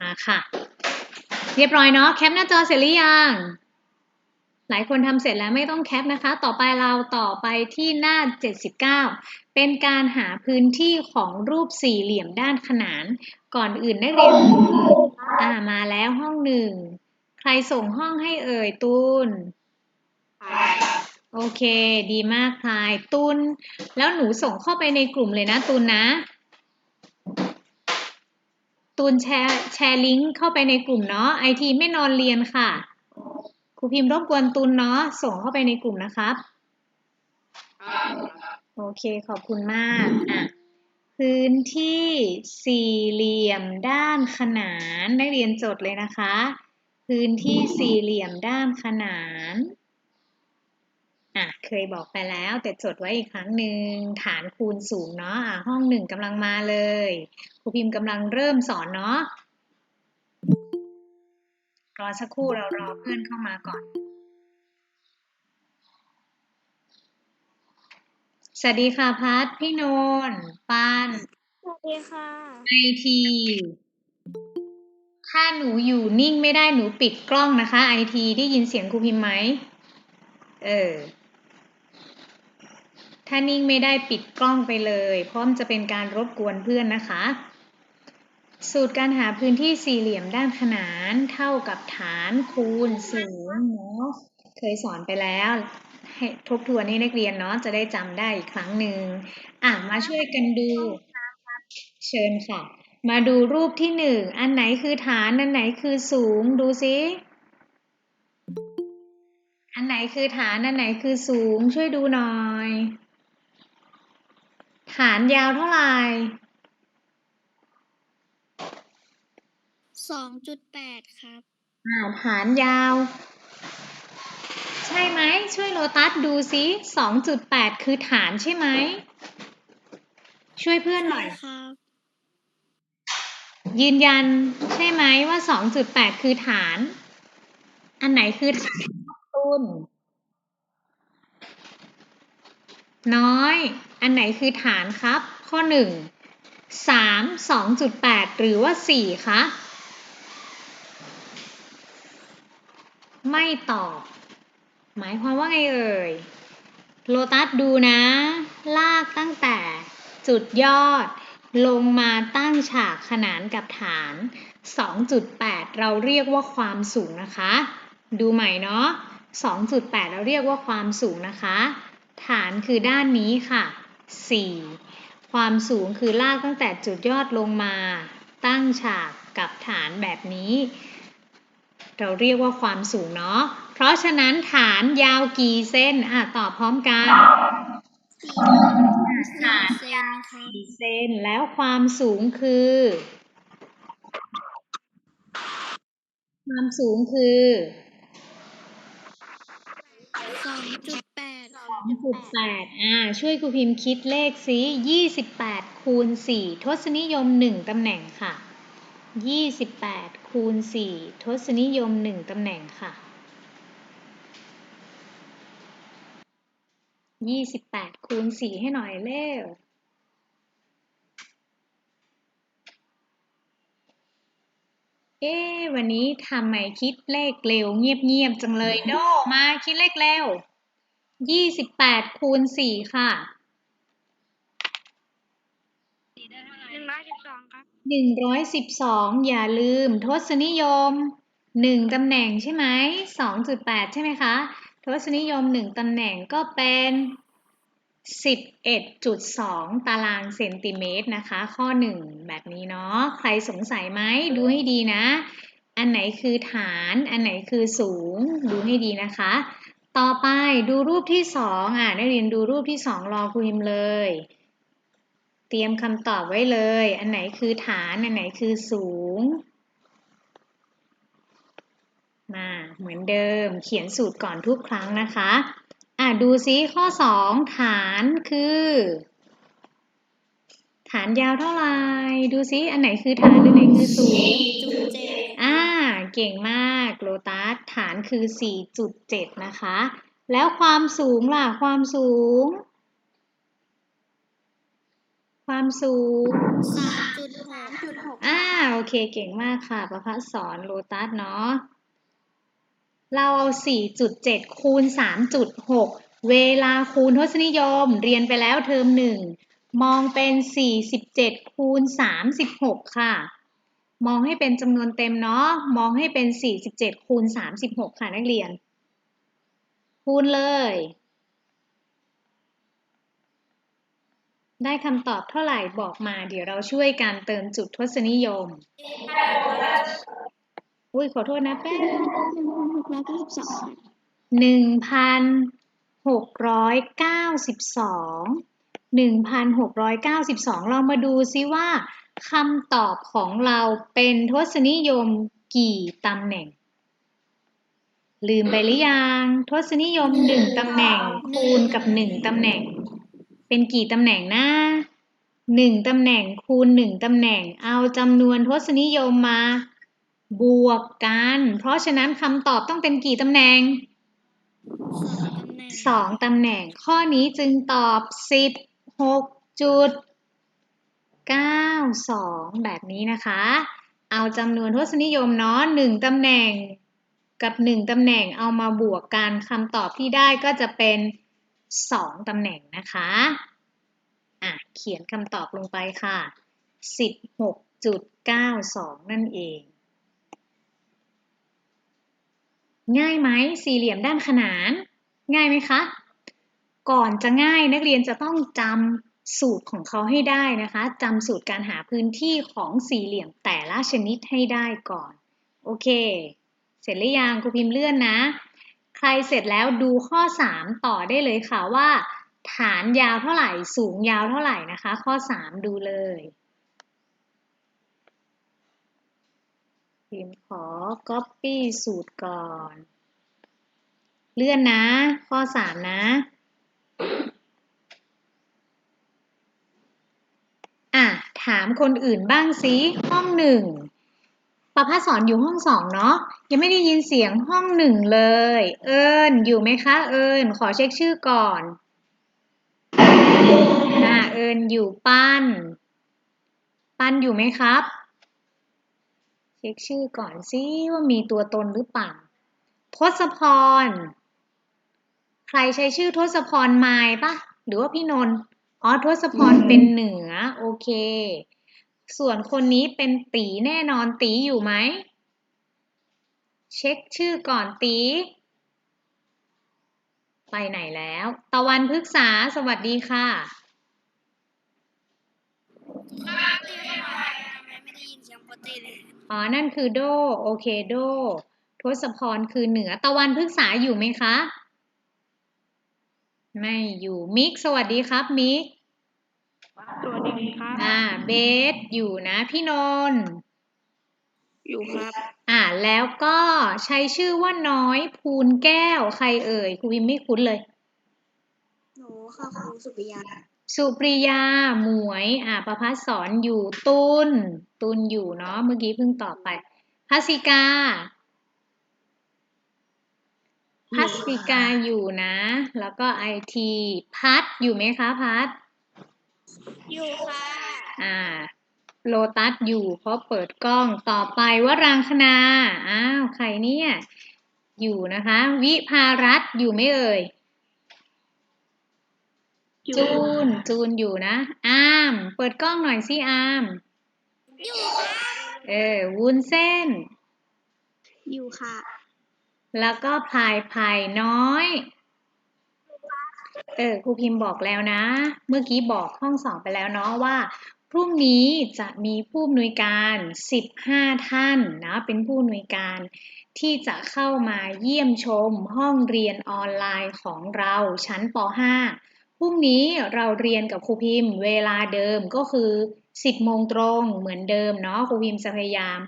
มาค่ะ เรียบร้อยเนาะแคปหน้าจอเสร็จหรือยังหลายคนทำเสร็จแล้วไม่ต้องแคปนะคะ ต่อไปเราต่อไปที่หน้า 79 เป็นการหาพื้นที่ของรูปสี่เหลี่ยมด้านขนาน ก่อนอื่นนักเรียนอ่ามาแล้วห้องหนึ่ง ใครส่งห้องให้เอ่ยตูนโอเค ดีมากพลายตุนแล้วหนูส่งเข้าไปในกลุ่มเลยนะตุนนะ ตูนแชร์แชร์ลิงก์เข้าไปในกลุ่มเนาะไอทีไม่นอนเรียนค่ะ ครูพิมพ์รบกวนตูนเนาะส่งเข้าไปในกลุ่มนะครับ โอเคขอบคุณมากอะพื้นที่สี่เหลี่ยมด้านขนานนักเรียนจดเลยนะคะ พื้นที่สี่เหลี่ยมด้านขนาน อะเคยบอกไปแล้วแต่จดไว้อีกครั้งหนึ่งฐานคูณสูงเนาะอะห้องหนึ่งกำลังมาเลยครูพิมพ์กำลังเริ่มสอนเนาะรอสักครู่เรารอเพื่อนเข้ามาก่อน สวัสดีค่ะพัทพี่โนนปานสวัสดีค่ะไอทีถ้าหนูอยู่นิ่งไม่ได้หนูปิดกล้องนะคะไอทีได้ยินเสียงครูพิมพ์ไหมเออ ถ้านิ่งไม่ได้ปิดกล้องไปเลย เพราะมันจะเป็นการรบกวนเพื่อนนะคะ สูตรการหาพื้นที่สี่เหลี่ยมด้านขนานเท่ากับฐานคูณสูงเนาะเคยสอนไปแล้วให้ทบทวนให้นักเรียนเนาะจะได้จำได้อีกครั้งหนึ่งอะมาช่วยกันดู เชิญค่ะ มาดูรูปที่หนึ่งอันไหนคือฐานอันไหนคือสูงดูซิอันไหนคือฐานอันไหนคือสูงช่วยดูหน่อย ฐานยาวเท่าไหร่สองจุดแปดครับอ่าฐานยาว ใช่ไหม ช่วยโลตัสดูซิสองจุดแปดคือฐานใช่ไหม ช่วยเพื่อนหน่อยครับ ยืนยันใช่ไหมว่า2.8คือฐาน อันไหนคือฐานต้น น้อย อันไหนคือฐานครับ ข้อ 1 3 2.8 หรือว่า 4 คะ ไม่ตอบ หมายความว่าไงเอ่ย โลตัสดูนะ ลากตั้งแต่จุดยอด ลงมาตั้งฉากขนานกับฐาน 2.8 เราเรียกว่าความสูงนะคะ ดูใหม่เนาะ2.8 เราเรียกว่าความสูงนะคะ ฐานคือด้านนี้ค่ะ 4 ความสูงคือลากตั้งแต่จุดยอดลงมา ตั้งฉากกับฐานแบบนี้ เราเรียกว่าความสูงเนาะ เพราะฉะนั้นฐานยาวกี่เส้น อะตอบพร้อมกันสี่สี่เซนครับกี่เส้น แล้วความสูงคือ ความสูงคือสองจุด แปดอ่า ช่วยครูพิมพ์คิดเลขสิ28คูณ4ทศนิยม1ตำแหน่งค่ะ28คูณ4ทศนิยม1ตำแหน่งค่ะ28คูณ4ให้หน่อยเร็วเอ๊ะวันนี้ทำไมคิดเลขเร็วเงียบๆจังเลยโดมาคิดเลขเร็ว 28คูณ4ค่ะหนึ่งร้อยสิบสองครับหนึ่งร้อยสิบสองอย่าลืมทศนิยมหนึ่งตำแหน่งใช่ไหมสองจุดแปดใช่ไหมคะ ทศนิยมหนึ่งตำแหน่งก็เป็นสิบเอ็ดจุดสองตารางเซนติเมตรนะคะ ข้อหนึ่งแบบนี้เนาะใครสงสัยไหมดูให้ดีนะ อันไหนคือฐาน อันไหนคือสูง ดูให้ดีนะคะ ต่อไปดูรูปที่สองอะนักเรียนดูรูปที่สองรอครูพิมเลย เตรียมคำตอบไว้เลย อันไหนคือฐาน อันไหนคือสูง มาเหมือนเดิมเขียนสูตรก่อนทุกครั้งนะคะ อะดูซิข้อ2ฐานคือ ฐานยาวเท่าไหร่ ดูซิอันไหนคือฐาน อันไหนคือสูงจุดเจ็ด เก่งมากโลตัสฐานคือ 4.7 นะคะ แล้วความสูงล่ะ ความสูง ความสูงสามจุดหกจุดหกอ่าโอเคเก่งมากค่ะประพัฒสอนโลตัสเนาะเราเอา 4.7 คูณ 3.6 เวลาคูณทศนิยม เรียนไปแล้วเทอมหนึ่งมองเป็น 47 คูณ 36 ค่ะ มองให้เป็นจำนวนเต็มเนาะ มองให้เป็น 47 คูณ 36 ค่ะนักเรียน คูณเลย ได้คำตอบเท่าไหร่บอกมา เดี๋ยวเราช่วยกันเติมจุดทศนิยม อุ้ยขอโทษนะแป๊บหนึ่งพันหกร้อยเก้าสิบสองหนึ่งพันหกร้อยเก้าสิบสองหนึ่งพันหกร้องเรามาดูซิว่า คำตอบของเราเป็นทศนิยมกี่ตำแหน่ง ลืมไปหรือยัง ทศนิยมหนึ่งตำแหน่ง คูณกับหนึ่งตำแหน่ง เป็นกี่ตำแหน่งนะหนึ่งตำแหน่งคูณหนึ่งตำแหน่ง เอาจำนวนทศนิยมมา บวกกัน เพราะฉะนั้นคำตอบต้องเป็นกี่ตำแหน่งสองตำแหน่งสองตำแหน่งข้อนี้จึงตอบสิบหกจุด เก้าสองแบบนี้นะคะ เอาจำนวนทศนิยมเนาะหนึ่งตำแหน่งกับหนึ่งตำแหน่งเอามาบวกกันคำตอบที่ได้ก็จะเป็นสองตำแหน่งนะคะอะเขียนคำตอบลงไปค่ะสิบหกจุดเก้าสองนั่นเอง ง่ายไหมสี่เหลี่ยมด้านขนาน ง่ายไหมคะ ก่อนจะง่ายนักเรียนจะต้องจำ สูตรของเขาให้ได้นะคะจำสูตรการหาพื้นที่ของสี่เหลี่ยมแต่ละชนิดให้ได้ก่อน โอเค เสร็จหรือยังครูพิมพ์เลื่อนนะ ใครเสร็จแล้วดูข้อ 3 ต่อได้เลยค่ะว่า ฐานยาวเท่าไหร่ สูงยาวเท่าไหร่นะคะ ข้อ 3 ดูเลยพิมพ์ขอ copy สูตรก่อน เลื่อนนะ ข้อ 3 นะ อะ ถามคนอื่นบ้างสิห้องหนึ่งประภาสอนอยู่ห้องสองเนาะยังไม่ได้ยินเสียงห้องหนึ่งเลย เอิญอยู่ไหมคะ เอิญขอเช็คชื่อก่อนอ่าเอิญอยู่ปั้น ปั้นอยู่ไหมครับ เช็คชื่อก่อนสิว่ามีตัวตนหรือเปล่าทศพร ใครใช้ชื่อทศพรไมายปะหรือว่าพี่นนท์ อ๋อทศพรเป็นเหนือ โอเค ส่วนคนนี้เป็นตีแน่นอนตีอยู่ไหม เช็คชื่อก่อนตี ไปไหนแล้ว ตะวันพฤกษาสวัสดีค่ะไม่ได้ยินเสียงปกติเลยอ๋อ นั่นคือโด โอเค โด ทศพรคือเหนือ ตะวันพฤกษาอยู่ไหมคะ ไม่อยู่ มิก สวัสดีครับ มิก สวัสดีครับ อ่า เบสอยู่นะพี่นนท์อยู่ครับ อ่า แล้วก็ใช้ชื่อว่าน้อยภูนแก้ว ใครเอ่ยครูวิมไม่คุ้นเลย หนูค่ะครูสุปิยา สุปริยา หมวย อ่าประพัสสอนอยู่ตุลตุลอยู่เนาะ เมื่อกี้เพิ่งตอบไปพัสสิกาพัสสิกาอยู่นะ แล้วก็ไอที พัดอยู่ไหมคะ พัด อยู่ค่ะ อ่า โลตัสอยู่เพราะเปิดกล้องต่อไปวรางคณาอ้าวใครเนี่ย อยู่นะคะ วิภารัตน์อยู่ไหมเอ่ย จูน จูนอยู่นะ อาม เปิดกล้องหน่อยสิอาม อยู่ค่ะ เออ วุ้นเส้น อยู่ค่ะ แล้วก็พลายพายน้อย เออครูพิมพ์บอกแล้วนะ เมื่อกี้บอกห้องสองไปแล้วเนาะว่าพรุ่งนี้จะมีผู้อำนวยการ 15 ท่านนะเป็นผู้อำนวยการที่จะเข้ามาเยี่ยมชมห้องเรียนออนไลน์ของเราชั้นป .5 พรุ่งนี้เราเรียนกับครูพิมพ์ เวลาเดิมก็คือ 10 โมงตรงเหมือนเดิมเนาะครูพิมพ์จะพยายาม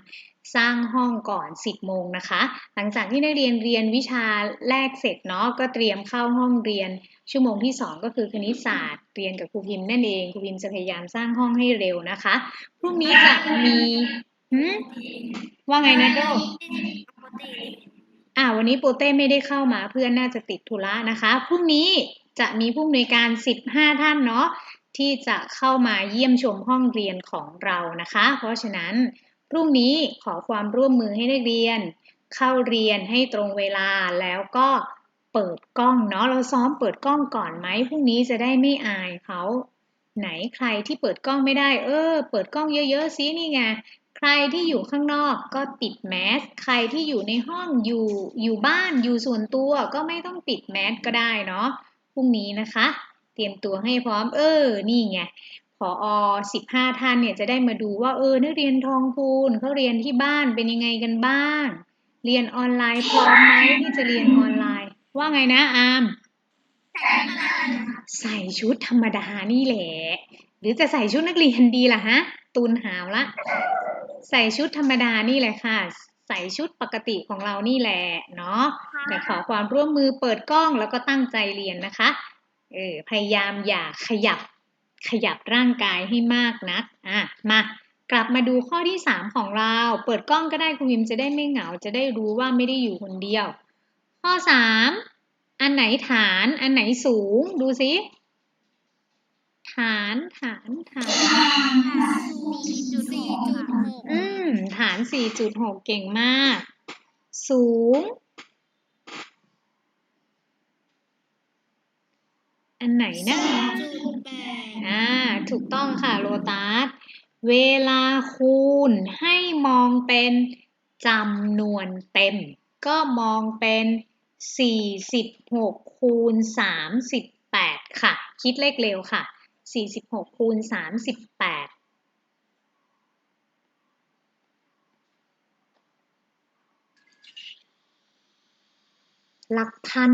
สร้างห้องก่อน 10 โมงนะคะ หลังจากที่นักเรียนเรียนวิชาแรกเสร็จเนาะก็เตรียมเข้าห้องเรียน ชั่วโมงที่ 2 ก็คือคณิตศาสตร์เรียนกับครูพิมพ์นั่นเองครูพิมพ์จะพยายามสร้างห้องให้เร็วนะคะพรุ่งนี้จะมีหืมว่าไงนะโดปกติอ่าวันนี้โปเต้ไม่ได้เข้ามาเพื่อนน่าจะติดธุระนะคะพรุ่งนี้จะมีผู้อำนวยการ 15 ท่านเนาะที่จะเข้ามาเยี่ยมชมห้องเรียนของเรานะคะ เพราะฉะนั้น พรุ่งนี้ขอความร่วมมือให้นักเรียน เข้าเรียนให้ตรงเวลาแล้วก็เปิดกล้องเนาะเราซ้อมเปิดกล้องก่อนไหมพรุ่งนี้จะได้ไม่อายเขาไหนใครที่เปิดกล้องไม่ได้ เออ เปิดกล้องเยอะๆสินี่ไงใครที่อยู่ข้างนอกก็ปิดแมสใครที่อยู่ในห้องอยู่อยู่บ้านอยู่ส่วนตัวก็ไม่ต้องปิดแมสก็ได้เนาะพรุ่งนี้นะคะ เตรียมตัวให้พร้อมเออ นี่ไง พอสิบห้าท่านเนี่ยจะได้มาดูว่าเออนักเรียนทองคูณเขาเรียนที่บ้านเป็นยังไงกันบ้าง เรียนออนไลน์พร้อมไหมที่จะเรียนออนไลน์ ว่าไงนะอามใส่ชุดธรรมดานี่แหละ หรือจะใส่ชุดนักเรียนดีล่ะฮะ ตูนหาวละ ใส่ชุดธรรมดานี่แหละค่ะ ใส่ชุดปกติของเรานี่แหละเนาะแต่ขอความร่วมมือเปิดกล้องแล้วก็ตั้งใจเรียนนะคะ เออพยายามอย่าขยับ ขยับร่างกายให้มากนักอะมากลับมาดูข้อที่สามของเรา เปิดกล้องก็ได้คุณวิมจะได้ไม่เหงาจะได้รู้ว่าไม่ได้อยู่คนเดียว ข้อสามอันไหนฐานอันไหนสูง ดูสิฐานฐานฐานสี่จุดสี่จุดหกอืมฐาน 4.6 เก่งมาก สูง อันไหนนะจุดแปดอ่าถูกต้องค่ะโลตัส เวลาคูณให้มองเป็นจำนวนเต็ม ก็มองเป็น 46 คูณ 38 ค่ะ คิดเลขเร็วค่ะ 46 คูณ 38หลักพัน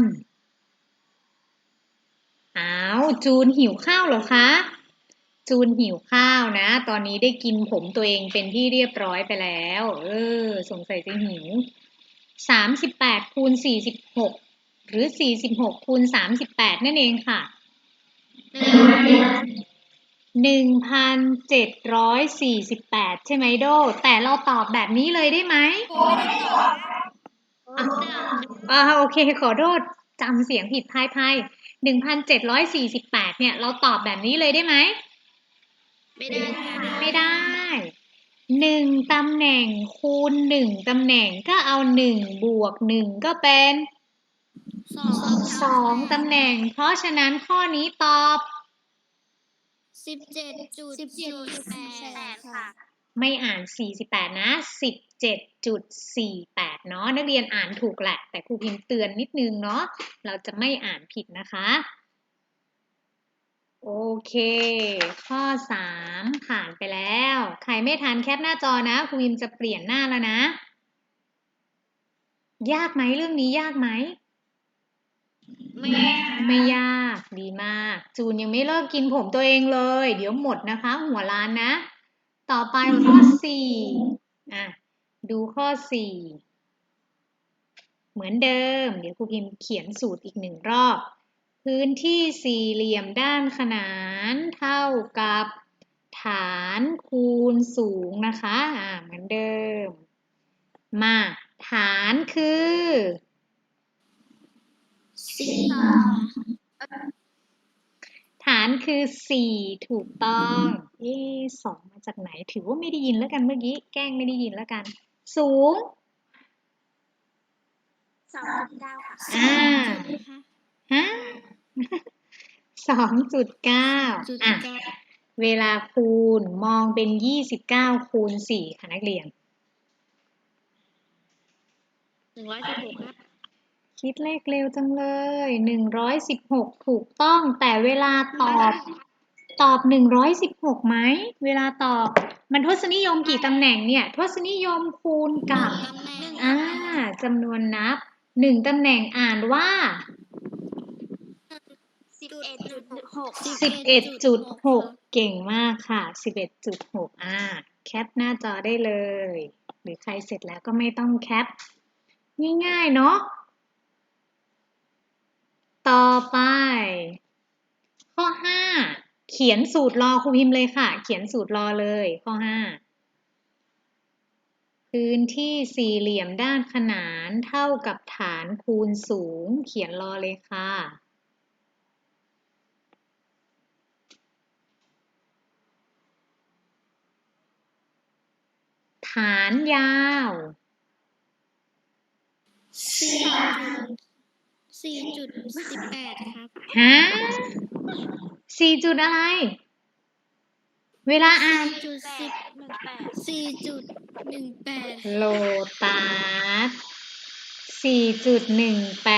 อ้าวจูนหิวข้าวเหรอคะ จูนหิวข้าวนะ ตอนนี้ได้กินผมตัวเองเป็นที่เรียบร้อยไปแล้ว เออ สงสัยจะหิวสามสิบแปดคูณสี่สิบหกหรือสี่สิบหกคูณสามสิบแปดนั่นเองค่ะหนึ่งพันเจ็ดร้อยสี่สิบแปดใช่ไหมโด แต่เราตอบแบบนี้เลยได้ไหมอ่าโอเคขอโทษจำเสียงผิดพายพาย หนึ่งพันเจ็ดร้อยสี่สิบแปดเนี่ย เราตอบแบบนี้เลยได้ไหม ไม่ได้ค่ะไม่ได้ หนึ่งตำแหน่งคูณหนึ่งตำแหน่งก็เอาหนึ่งบวกหนึ่งก็เป็นสองสองตำแหน่ง เพราะฉะนั้นข้อนี้ตอบสิบเจ็ดจุดจุดแปดค่ะ ไม่อ่าน 48 นะ 17.48 เนาะนักเรียนอ่านถูกแหละ แต่ครูพิมพ์เตือนนิดนึงเนาะเราจะไม่อ่านผิดนะคะ โอเค ข้อ 3 ผ่านไปแล้ว ใครไม่ทันแคปหน้าจอนะครูพิมพ์จะเปลี่ยนหน้าแล้วนะ ยากไหมเรื่องนี้ยากไหมไม่ไม่ยาก ดีมาก จูนยังไม่เลิกกินผมตัวเองเลย เดี๋ยวหมดนะคะ หัวล้านนะ ต่อไปข้อสี่อะดูข้อสี่เหมือนเดิม เดี๋ยวครูพิมพ์เขียนสูตรอีกหนึ่งรอบ พื้นที่สี่เหลี่ยมด้านขนานเท่ากับฐานคูณสูงนะคะอ่าเหมือนเดิม มาฐานคือสี่านคือสี่ถูกต้อง เอ๊ะสองมาจากไหน ถือว่าไม่ได้ยินแล้วกันเมื่อกี้ แกล้งไม่ได้ยินแล้วกัน สูงสองจุดเก้าค่ะอ่าฮะสองจุดเก้าจุดอะเก้าเวลาคูณมองเป็นยี่สิบเก้าคูณสี่ค่ะนักเรียนหนึ่งร้อยสิบหกครับ คิดเลขเร็วจังเลยหนึ่งร้อยสิบหกถูกต้อง แต่เวลาตอบ ตอบหนึ่งร้อยสิบหกไหม เวลาตอบ มันทศนิยมกี่ตำแหน่งเนี่ย ทศนิยมคูณกับตำแหน่งอ่าจำนวนนับหนึ่งตำแหน่งอ่านว่าสิบเอ็ดจุดหกสิบเอ็ดจุดหกเก่งมากค่ะสิบเอ็ดจุดหกอ่า แคปหน้าจอได้เลย หรือใครเสร็จแล้วก็ไม่ต้องแคป ง่ายๆ เนาะ ต่อไป ข้อห้าเขียนสูตรรอครูพิมพ์เลยค่ะ เขียนสูตรรอเลย ข้อห้าพื้นที่สี่เหลี่ยมด้านขนานเท่ากับฐานคูณสูง เขียนรอเลยค่ะ ฐานยาว สี่สี่จุดสิบแปดครับ ฮะสี่จุดอะไร เวลาอ่าน จุดสิบหนึ่งแปดสี่จุดหนึ่งแปดโลตัสสี่จุดหนึ่งแป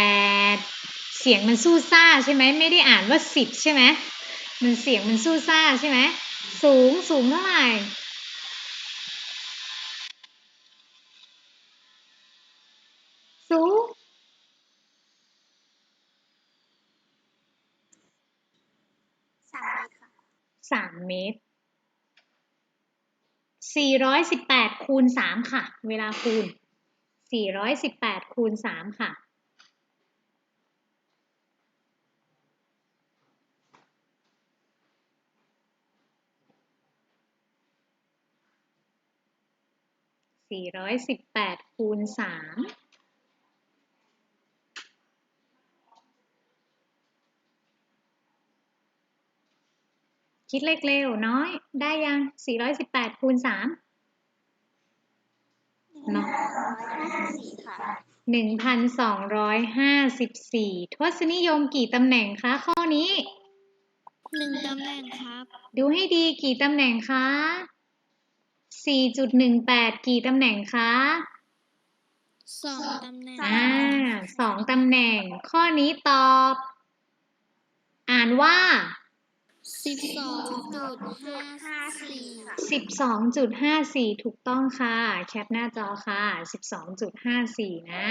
ด เสียงมันสู้ซ่าใช่ไหม ไม่ได้อ่านว่าสิบใช่ไหม มันเสียงมันสู้ซ่าใช่ไหม สูงสูงเท่าไหร่ 3 เมตร 418 คูณ 3 ค่ะ เวลาคูณ 418 คูณ 3 ค่ะ 418 คูณ 3 คิดเลขเร็วน้อย ได้ยัง 418คูณ3เนาะสี่ค่ะ 1,254 ทศนิยมกี่ตำแหน่งคะข้อนี้ หนึ่งตำแหน่งครับ ดูให้ดีกี่ตำแหน่งคะ 4.18 กี่ตำแหน่งคะ สองตำแหน่ง อ่าสองตำแหน่ง ข้อนี้ตอบ อ่านว่า สิบสองจุดห้าสี่12.54ถูกต้องค่ะ แคปหน้าจอค่ะ12.54นะ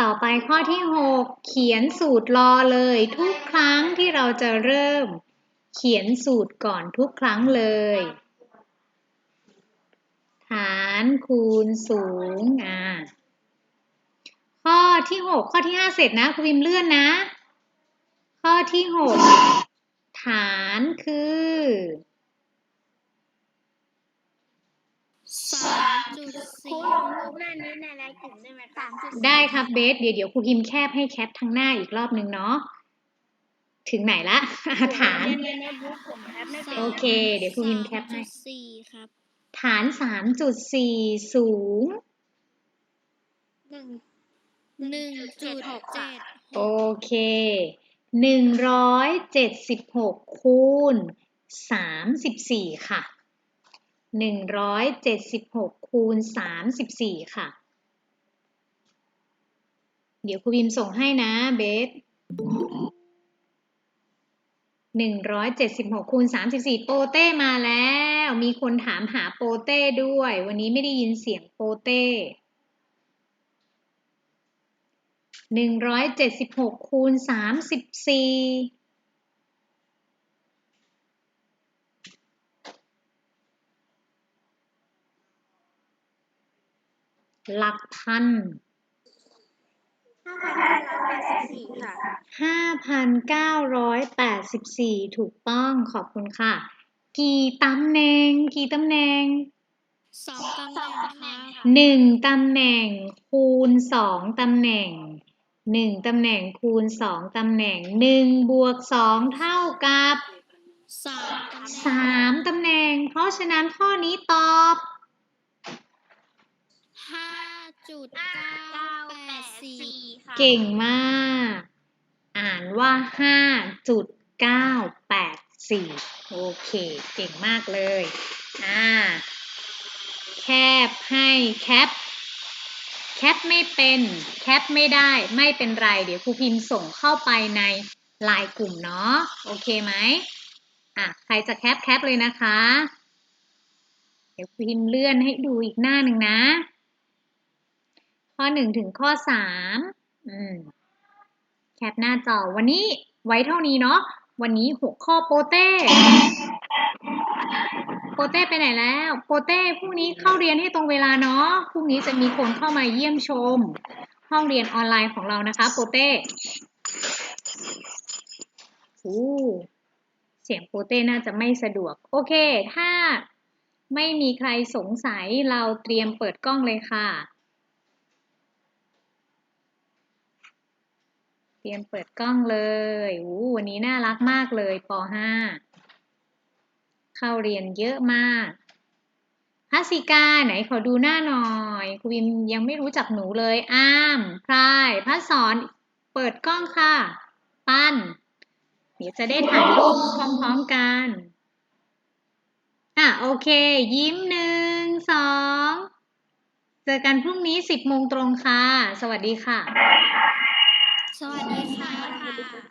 ต่อไปข้อที่ 6 เขียนสูตรรอเลยทุกครั้งที่เราจะเริ่ม เขียนสูตรก่อนทุกครั้งเลยานคูณสูงอ่าข้อที่6ข้อที่5เสร็จนะคุณพิมพ์เลื่อนนะ ข้อที่6ฐานคือสามจุดสี่ลงรูปหน้านี้ในรายกลุ่มได้ไหมสามจุดได้ครับเบสเดี๋ยวเดี๋ยวครูพิมพ์แคบให้แคปทั้งหน้าอีกรอบนึงเนาะถึงไหนละ ฐาน โอเค เดี๋ยวครูพิมพ์แคปให้ สี่ครับ ฐาน3.4สูง หนึ่งหนึ่งจุดเจ็ดโอเคหนึ่งร้อยเจ็ดสิบหกคูณสามสิบสี่ค่ะหนึ่งร้อยเจ็ดสิบหกคูณสามสิบสี่ค่ะ เดี๋ยวครูพิมพ์ส่งให้นะเบส หนึ่งร้อยเจ็ดสิบหกคูณสามสิบสี่โปเต้มาแล้ว มีคนถามหาโปเต้ด้วย วันนี้ไม่ได้ยินเสียงโปเต้หนึ่งร้อยเจ็ดสิบหกคูณสามสิบสี่หลักพัน ห้าพันห้าร้อยแปดสิบสี่ค่ะ 5,984 ถูกต้องขอบคุณค่ะ กี่ตำแหน่ง กี่ตำแหน่งสองตำแหน่งครับหนึ่งตำแหน่ง คูณสองตำแหน่งหนึ่งตำแหน่งคูณสองตำแหน่งหนึ่งบวกสองเท่ากับสามตำแหน่งสามตำแหน่งเพราะฉะนั้นข้อนี้ตอบห้าจุดเก้าแปดสี่ ค่ะเก่งมาก อ่านว่าห้าจุดเก้าแปดสี่โอเค เก่งมากเลย อ่า แคบให้แคป แคปไม่เป็น แคปไม่ได้ ไม่เป็นไร เดี๋ยวครูพิมพ์ส่งเข้าไปในไลน์กลุ่มเนาะ โอเคไหมอะ ใครจะแคปแคปเลยนะคะ เดี๋ยวครูพิมพ์เลื่อนให้ดูอีกหน้าหนึ่งนะ ข้อหนึ่งถึงข้อสาม อืม แคปหน้าจอวันนี้ไว้เท่านี้เนาะ วันนี้หกข้อโปเต้ โปเต้ไปไหนแล้ว โปเต้พรุ่งนี้เข้าเรียนให้ตรงเวลาเนาะ พรุ่งนี้จะมีคนเข้ามาเยี่ยมชม ห้องเรียนออนไลน์ของเรานะคะ โปเต้อู้เสียงโปเต้น่าจะไม่สะดวก โอเค ถ้าไม่มีใครสงสัยเราเตรียมเปิดกล้องเลยค่ะ เตรียมเปิดกล้องเลยอู้วันนี้น่ารักมากเลยป .5 เข้าเรียนเยอะมากพัสิกาไหนขอดูหน้าหน่อยครูบิมยังไม่รู้จักหนูเลยอ้ามพรายพัดสอนเปิดกล้องค่ะ ปั้น เดี๋ยวจะได้ถ่ายรูปพร้อมๆกันอะโอเค ยิ้มหนึ่งสองเจอกันพรุ่งนี้สิบโมงตรงค่ะ สวัสดีค่ะ สวัสดีค่ะ